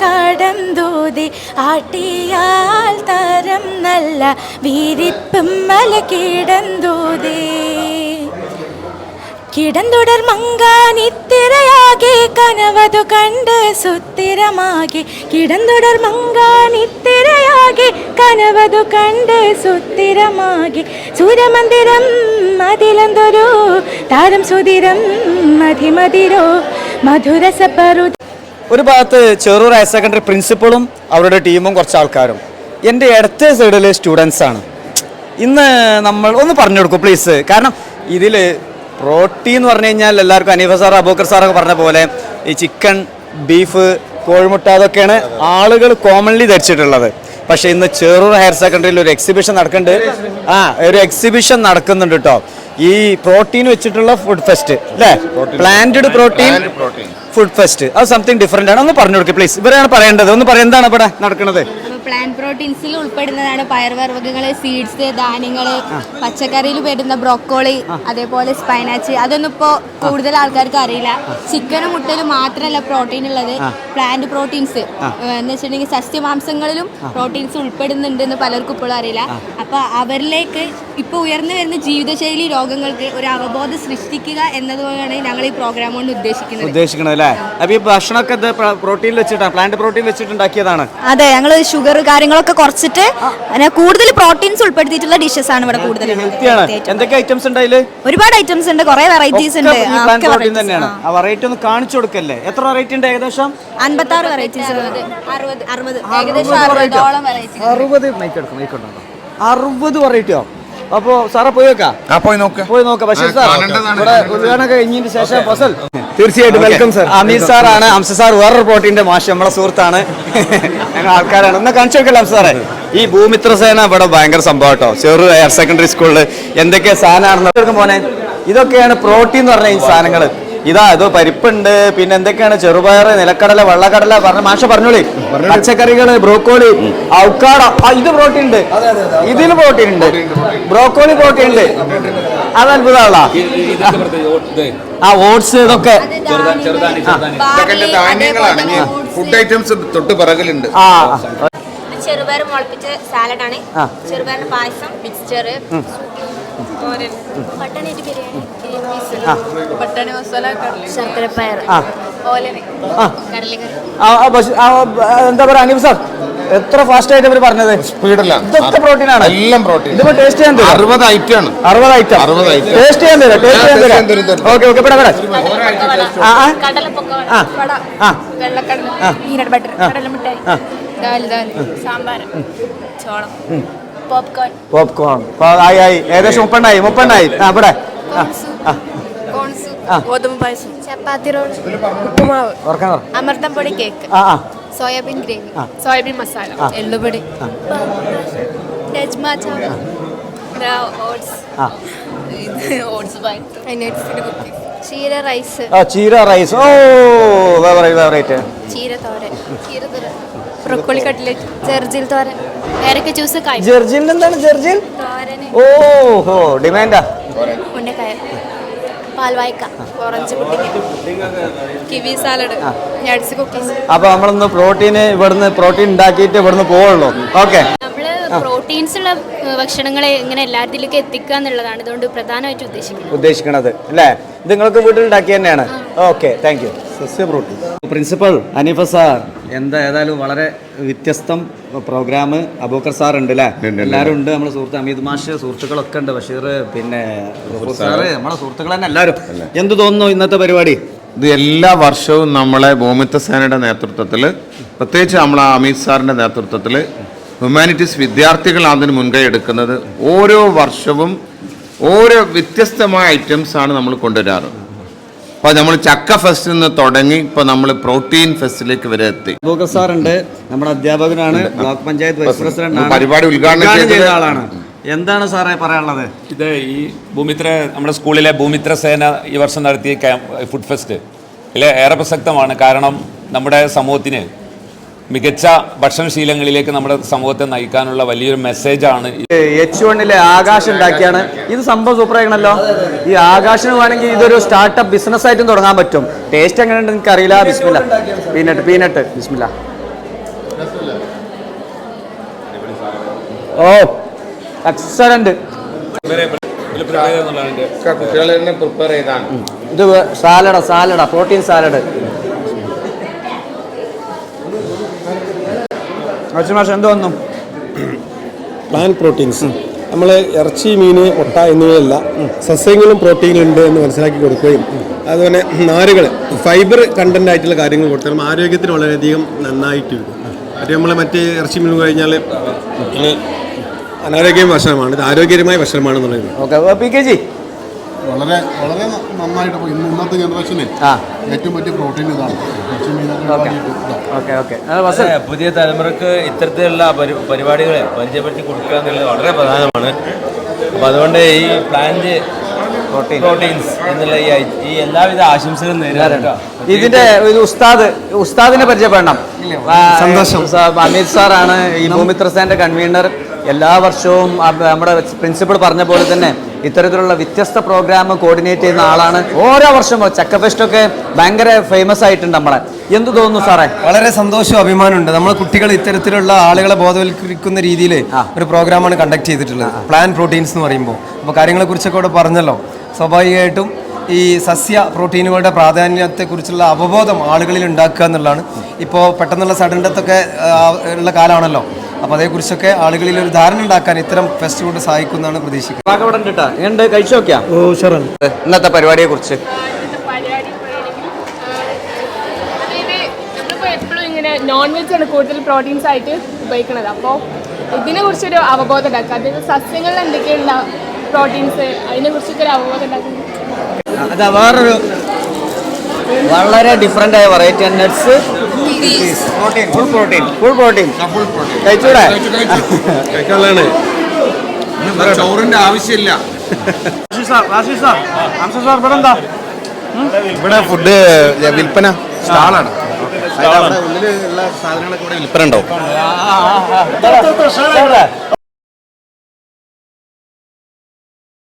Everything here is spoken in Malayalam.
കടന്തൂതി ആട്ടിയാൽ തരം നല്ല വീരിപ്പും മല കിടന്തൂതേ. കിടന്തുടർ മങ്കാനിത്തിരയാകെ കനവതു കണ്ട് സുത്തിരമാകെ. കിടന്തുടർ മങ്കാനിത്തിരയാകെ കനവതു കണ്ട് സുത്തിരമാകെ. സൂര്യമന്ദിരം മതിലന്തൊരു താരം സുതിരം മതിമതിരോ മധുരസപ്പറു ഒരു ഭാഗത്ത് ചെറൂർ ഹയർ സെക്കൻഡറി പ്രിൻസിപ്പളും അവരുടെ ടീമും കുറച്ച് ആൾക്കാരും. എന്റെ ഇടത്തെ സൈഡിലെ സ്റ്റുഡൻസ് ആണ്. ഇന്ന് നമ്മൾ ഒന്ന് പറഞ്ഞു കൊടുക്കും പ്ലീസ് കാരണം ഇതിൽ പ്രോട്ടീൻ എന്ന് പറഞ്ഞു കഴിഞ്ഞാൽ എല്ലാവർക്കും അനീഫ സാർ അബൂക്കർ സാറൊക്കെ പറഞ്ഞ പോലെ ഈ ചിക്കൻ ബീഫ് കോഴിമുട്ട അതൊക്കെയാണ് ആളുകൾ കോമൺലി ധരിച്ചിട്ടുള്ളത്. പക്ഷേ ഇന്ന് ചെറൂർ ഹയർ സെക്കൻഡറിയിൽ ഒരു എക്സിബിഷൻ നടക്കുന്നുണ്ട്. ആ ഒരു എക്സിബിഷൻ നടക്കുന്നുണ്ട് കേട്ടോ ഈ പ്രോട്ടീൻ വെച്ചിട്ടുള്ള ഫുഡ് ഫെസ്റ്റ് അല്ലേ പ്ലാന്റഡ് പ്രോട്ടീൻ ഫുഡ് ഫെസ്റ്റ് അത് സംതിങ് ഡിഫറെന്റ് ആണ്. ഒന്ന് പറഞ്ഞു കൊടുക്കുക പ്ലീസ് ഇവരാണ് പറയേണ്ടത്. ഒന്ന് പറയാം എന്താണ് ഇവിടെ നടക്കുന്നത് പ്ലാന്റ് പ്രോട്ടീൻസിൽ ഉൾപ്പെടുന്നതാണ്. പയർവർഗങ്ങൾ സീഡ്സ് ധാന്യങ്ങൾ പച്ചക്കറിയിൽ വരുന്ന ബ്രോക്കോളി അതേപോലെ സ്പൈനാച്ച് അതൊന്നും ഇപ്പോൾ കൂടുതൽ ആൾക്കാർക്ക് അറിയില്ല. ചിക്കനും മുട്ടയിലും മാത്രമല്ല പ്രോട്ടീൻ ഉള്ളത് പ്ലാന്റ് പ്രോട്ടീൻസ് എന്ന് വെച്ചിട്ടുണ്ടെങ്കിൽ സസ്യമാംസങ്ങളിലും പ്രോട്ടീൻസ് ഉൾപ്പെടുന്നുണ്ട് എന്ന് പലർക്കും ഇപ്പോഴും അറിയില്ല. അപ്പോൾ അവരിലേക്ക് ഇപ്പൊ ഉയർന്നു വരുന്ന ജീവിതശൈലി രോഗങ്ങൾക്ക് ഒരു അവബോധം സൃഷ്ടിക്കുക എന്നതുകൊണ്ടാണ് ഞങ്ങൾ ഈ പ്രോഗ്രാം കൊണ്ട് ഉദ്ദേശിക്കുന്നത്. ഉദ്ദേശിക്കുന്നത് അല്ലേ? അപ്പോൾ ഈ ഭക്ഷണമൊക്കെ പ്രോട്ടീൻ വെച്ചിട്ടാണ് പ്ലാന്റ് പ്രോട്ടീൻ വെച്ചിട്ടുണ്ടാക്കിയതാണ്. അതെ ഞങ്ങൾ ഷുഗർ കാര്യങ്ങളൊക്കെ കുറച്ചിട്ട് അങ്ങനെ കൂടുതൽ പ്രോട്ടീൻസ് ഉൾപ്പെടുത്തിയിട്ടുള്ള ഡിഷസ് ആണ് ഇവിടെ കൂടുതൽ എന്തൊക്കെ ഐറ്റംസ് ഉണ്ട് ഒരുപാട് ഐറ്റംസ് ഉണ്ട്. കുറെ വെറൈറ്റീസ് ഉണ്ട്. വെറൈറ്റി ഒന്ന് കാണിച്ചു കൊടുക്കല്ലേ? എത്ര വെറൈറ്റി ഉണ്ട് ഏകദേശം? അൻപത്തി ആറ് വെറൈറ്റീസ് അറുപത് അറുപത് ഏകദേശം അറുപതോളം വെറൈറ്റി അറുപത് മൈക്ക് എടുക്കും മൈക്ക് ഉണ്ടോ അറുപത് വെറൈറ്റിയോ അപ്പോ സാറെ പോയി നോക്കാം? ആ പോയി നോക്കാം. പോയി നോക്കാം. പക്ഷേ സാർ ഇവിടെ ഉദ്ഘാടനം കഴിഞ്ഞതിന് ശേഷം ഫസൽ. തീർച്ചയായിട്ടും വെൽക്കം സർ. അമീർ സാറാണ്. അംസ സാർ വേറൊരു പോട്ടിന്റെ മാഷ് നമ്മളെ സുഹൃത്താണ്. ഞങ്ങൾ ആൾക്കാരാണ്. ഒന്ന് കാണിച്ചു നോക്കല്ലോ സാറേ. ഈ ഭൂമിത്ര സേന ഇവിടെ ഭയങ്കര സംഭവം കേട്ടോ. ചെറു ഹയർ സെക്കൻഡറി സ്കൂളിൽ എന്തൊക്കെ സാധനമാണെന്ന് പോനെ ഇതൊക്കെയാണ് പ്രോട്ടീൻ എന്ന് പറഞ്ഞ ഈ സാധനങ്ങൾ ഇതാ ഇത് പരിപ്പുണ്ട്. പിന്നെ എന്തൊക്കെയാണ്? ചെറുപയർ നിലക്കടല വെള്ളക്കടല. പറഞ്ഞ മാഷ പറഞ്ഞോളി. പച്ചക്കറികൾ ബ്രോക്കോളി ഔക്കാട ഇത് പ്രോട്ടീൻ ഉണ്ട്. ഇതിൽ പ്രോട്ടീൻ ഉണ്ട്. ബ്രോക്കോളി പ്രോട്ടീൻ ഉണ്ട്. അത് അത്ഭുതമുള്ള ആ ഓട്സ് ഇതൊക്കെ. ഫുഡ് ഐറ്റംസ് തൊട്ട് പിറകിലുണ്ട്. ആ. ചെറുപയർ മുളപ്പിച്ച സാലഡ് ആണ് ചെറുപയറിന് പായസം മിക്സ്ചർ തോരൻ. പട്ടണേറ്റ് ബിരിയാണി. ആ. പട്ടണി മസാല ശർക്കരപ്പയർ ആ. ഓലന് ആ. കടലക്കറി. ആ, ആ, ബഷീർ, ആ, ആ, എന്താ പറയാ അനീഫ് സാർ? എത്ര ഫാസ്റ്റ് ആയിട്ട് ഇവർ പറഞ്ഞത്? സ്പീഡല്ല. ഇതൊക്കെ പ്രോട്ടീൻ ആണ്. എല്ലാം പ്രോട്ടീൻ ഇതിപ്പോ ടേസ്റ്റ് ചെയ്യാൻ തരും അറുപത് ഐറ്റം ആണ്. അറുപത് ഐറ്റം അറുപത് ഐറ്റം ടേസ്റ്റ് ചെയ്യാൻ തരാം ടേസ്റ്റ് ചെയ്യാൻ തരാം. ഓക്കെ ഓക്കെ ഇവിടെ ഇവിടെ. ആ ആ. കടലപ്പൊക്ക ആ. വട. ആ. വെള്ളക്കടല ആ. പീനട്ട് ബട്ടർ ആ. കടലമിഠായി ആ. ദാൽ ദാൽ. സാമ്പാർ ചോളം പോപ്കോൺ പോപ്കോൺ ആയി ആയി. ഏകദേശം മുപ്പണ്ണായി മുപ്പണ്ണായി ആ ഇവിടെ. ഗോതമ്പ് പായസം. ചപ്പാത്തി റോൾ ഉപ്പുമാവ്. അമൃതം പൊടി കേക്ക് ആ ആ. Soybean gravy. സോയാബീൻ മസാല. എള്ളുപൊടി. ആ. രജ്മ ചാവ ഓട്സ്. ആ. ഓട്സ് കുക്കീസ് ചീര റൈസ്. ആ ചീര റൈസ്. ഓ ചീര തോരൻ. ചീര തോരൻ. Broccoli cutlet. ചെർജിൽ തോരൻ. പേരക്ക ജ്യൂസ് കായ് ജെർജിൻ എന്താണ് ഓ ഹോ ഡിമാൻഡാ. ഉന്നക്കായ പാൽവായ്ക്ക orange kiwi salad nuts cookies. അപ്പൊ നമ്മളൊന്ന് പ്രോട്ടീന് ഇവിടുന്ന് പ്രോട്ടീൻ ഉണ്ടാക്കിയിട്ട് ഇവിടുന്ന് പോവുള്ളൂ. ഓക്കെ. പ്രോട്ടീൻസ് ഉള്ള ഭക്ഷണങ്ങളെ ഇങ്ങനെ എല്ലാത്തിലേക്ക് എത്തിക്കുക എന്നുള്ളതാണ് ഇതുകൊണ്ട് പ്രധാനമായിട്ട് ഉദ്ദേശിക്കുന്നത്. ഉദ്ദേശിക്കണത് അല്ലേ? ഇത് നിങ്ങൾക്ക് വീട്ടിൽ ഉണ്ടാക്കി തന്നെയാണ്. ഓക്കെ താങ്ക് യു സസ്യ പ്രോട്ടീൻ. Principal Aneefa sir. എന്താ ഏതായാലും വളരെ വ്യത്യസ്തം പ്രോഗ്രാം അബൂക്കർ സാർ ഉണ്ട് അല്ലേ. എല്ലാവരും ഉണ്ട്. നമ്മുടെ സുഹൃത്ത് അമീദ് മാഷ് സുഹൃത്തുക്കളൊക്കെ ഉണ്ട്. ബഷീർ പിന്നെ സാറ്. നമ്മളെ സുഹൃത്തുക്കൾ തന്നെ എല്ലാവരും. എന്ത് തോന്നുന്നു ഇന്നത്തെ പരിപാടി? ഇത് എല്ലാ വർഷവും നമ്മളെ ഭൂമിത്വ സേനയുടെ നേതൃത്വത്തിൽ പ്രത്യേകിച്ച് നമ്മളെ അമിത് സാറിന്റെ നേതൃത്വത്തിൽ ഹ്യൂമാനിറ്റീസ് വിദ്യാർത്ഥികളാണ് അതിന് മുൻകൈ എടുക്കുന്നത് ഓരോ വർഷവും ഓരോ വ്യത്യസ്തമായ ഐറ്റംസ് ആണ് നമ്മൾ കൊണ്ടുവരാറ്. അപ്പോൾ നമ്മൾ ചക്ക ഫെസ്റ്റിൽ നിന്ന് തുടങ്ങി ഇപ്പോൾ നമ്മൾ പ്രോട്ടീൻ ഫെസ്റ്റിലേക്ക് വരെ എത്തി. സാർ ഉണ്ട് നമ്മുടെ അധ്യാപകനാണ് ബ്ലോക്ക് പഞ്ചായത്ത് വൈസ് പ്രസിഡന്റ് ആണ്. പരിപാടി ഉദ്ഘാടനം ചെയ്ത ആളാണ്. എന്താണ് സാറേ പറയാനുള്ളത്? ഇത് ഈ ഭൂമിത്ര നമ്മുടെ സ്കൂളിലെ ഭൂമിത്ര സേന ഈ വർഷം നടത്തിയ ക്യാമ്പ് ഫുഡ് ഫെസ്റ്റ് ഇതിൽ ഏറെ പ്രസക്തമാണ്. കാരണം നമ്മുടെ സമൂഹത്തിന് മികച്ച ഭക്ഷണശീലങ്ങളിലേക്ക് നമ്മുടെ സമൂഹത്തെ നയിക്കാനുള്ള വലിയൊരു മെസ്സേജാണ് എച്ച് വണ്ണിലെ ആകാശം ഉണ്ടാക്കിയാണ്. ഇത് സംഭവം സൂപ്പർ ആക്കണല്ലോ ഈ ആകാശം വേണമെങ്കിൽ ഇതൊരു സ്റ്റാർട്ടപ്പ് ബിസിനസ് ആയിട്ടും തുടങ്ങാൻ പറ്റും. ടേസ്റ്റ് എങ്ങനെയുണ്ട് എനിക്ക് അറിയില്ല. ബിസ്മില്ല. Peanut peanut. ബിസ്മില്ല. ഓ എക്സലന്റ് കുട്ടികളെ പ്രിപ്പയർ ചെയ്താണ്. ഇത് സാലഡ സാലഡ പ്രോട്ടീൻ സാലഡ് മാഷ് എന്ത് വന്നു പ്ലാന്റ് പ്രോട്ടീൻസ് നമ്മൾ ഇറച്ചി മീൻ മുട്ട എന്നിവയല്ല സസ്യങ്ങളും പ്രോട്ടീനുണ്ട് എന്ന് മനസ്സിലാക്കി കൊടുക്കുകയും അതുപോലെ നാരുകൾ ഫൈബർ കണ്ടന്റ് ആയിട്ടുള്ള കാര്യങ്ങൾ കൊടുത്താൽ നമ്മൾ ആരോഗ്യത്തിന് വളരെയധികം നന്നായിട്ട് വരും. മറ്റേ നമ്മൾ മറ്റേ ഇറച്ചി മീൻ കഴിഞ്ഞാൽ അനാരോഗ്യം ഭക്ഷണമാണ് ഇത് ആരോഗ്യകരമായ ഭക്ഷണമാണെന്നുള്ളത്. ഓക്കെ പി കെ ജി വളരെ വളരെ നന്നായിട്ട് പോയി ഇന്ന് ഇന്നത്തെ ജനറേഷനെ ആ. ഏറ്റവും വലിയ പ്രോട്ടീൻ ഇതാണ്. ഓക്കെ. ഓക്കെ പുതിയ തലമുറയ്ക്ക് ഇത്തരത്തിലുള്ള പരി പരിപാടികളെ പരിചയപ്പെടുത്തി കൊടുക്കുക എന്നുള്ളത് വളരെ പ്രധാനമാണ്. അപ്പോൾ അതുകൊണ്ട് ഈ പ്ലാന്റ് പ്രോട്ടീൻസ് എന്നുള്ള ഈ എല്ലാവിധ ആശംസകളും നേരിടാറുണ്ട് ഇതിന്റെ ഒരു ഉസ്താദ് ഉസ്താദിനെ പരിചയപ്പെടണം. സന്തോഷം. അമിത് സാറാണ് ഈ ഭൂമിത്ര സാറിന്റെ കൺവീനർ എല്ലാ വർഷവും നമ്മുടെ പ്രിൻസിപ്പൾ പറഞ്ഞ പോലെ തന്നെ ഇത്തരത്തിലുള്ള വ്യത്യസ്ത പ്രോഗ്രാം കോർഡിനേറ്റ് ചെയ്യുന്ന ആളാണ്. ഓരോ വർഷം ചക്ക ഫെസ്റ്റ് ഒക്കെ ഭയങ്കര ഫേമസ് ആയിട്ടുണ്ട് നമ്മളെ. എന്ത് തോന്നുന്നു സാറേ? വളരെ സന്തോഷവും അഭിമാനമുണ്ട് നമ്മൾ കുട്ടികൾ ഇത്തരത്തിലുള്ള ആളുകളെ ബോധവൽക്കരിക്കുന്ന രീതിയിൽ ഒരു പ്രോഗ്രാമാണ് കണ്ടക്ട് ചെയ്തിട്ടുള്ളത്. പ്ലാൻ പ്രോട്ടീൻസ് എന്ന് പറയുമ്പോൾ. അപ്പോൾ കാര്യങ്ങളെ കുറിച്ചൊക്കെ ഇവിടെ പറഞ്ഞല്ലോ. സ്വാഭാവികമായിട്ടും ഈ സസ്യ പ്രോട്ടീനുകളുടെ പ്രാധാന്യത്തെക്കുറിച്ചുള്ള അവബോധം ആളുകളിൽ ഉണ്ടാക്കുക എന്നുള്ളതാണ്. ഇപ്പോൾ പെട്ടെന്നുള്ള സഡൻ ഡെത്തൊക്കെ ഉള്ള കാലമാണല്ലോ. അപ്പോൾ അതേക്കുറിച്ചൊക്കെ ആളുകളിൽ ഒരു ധാരണ ഉണ്ടാക്കാൻ ഇത്തരം ഫെസ്റ്റ് കൊണ്ട് സഹായിക്കുന്നതാണ് പ്രതീക്ഷിക്കുന്നത്. ഇന്നത്തെ പരിപാടിയെ കുറിച്ച് അതായത് എപ്പോഴും ഇങ്ങനെ നോൺ വെജ് ആണ് കൂടുതൽ പ്രോട്ടീൻസ് ആയിട്ട് ഉപയോഗിക്കുന്നത് അപ്പോൾ ഇതിനെ കുറിച്ചൊരു അവബോധം ഉണ്ടാക്കുക. അതായത് സസ്യങ്ങളിൽ എന്തൊക്കെയുള്ള പ്രോട്ടീൻസ് അതിനെ കുറിച്ചൊക്കെ ഒരു അവബോധം ഉണ്ടാക്കുന്നത് അതാ വേറൊരു വളരെ ഡിഫറെന്റ് ആയ variety nuts full protein full protein കഴിച്ചൂടെ? കഴിക്കാനുള്ളതാണ്. ചോറിന്റെ ആവശ്യമില്ല. ഇവിടെ ഫുഡ് വിൽപ്പന സ്റ്റാളാണ്. ഉള്ളിലുള്ള സാധനങ്ങളൊക്കെ ഇവിടെ വിൽപ്പന ഉണ്ടാവും.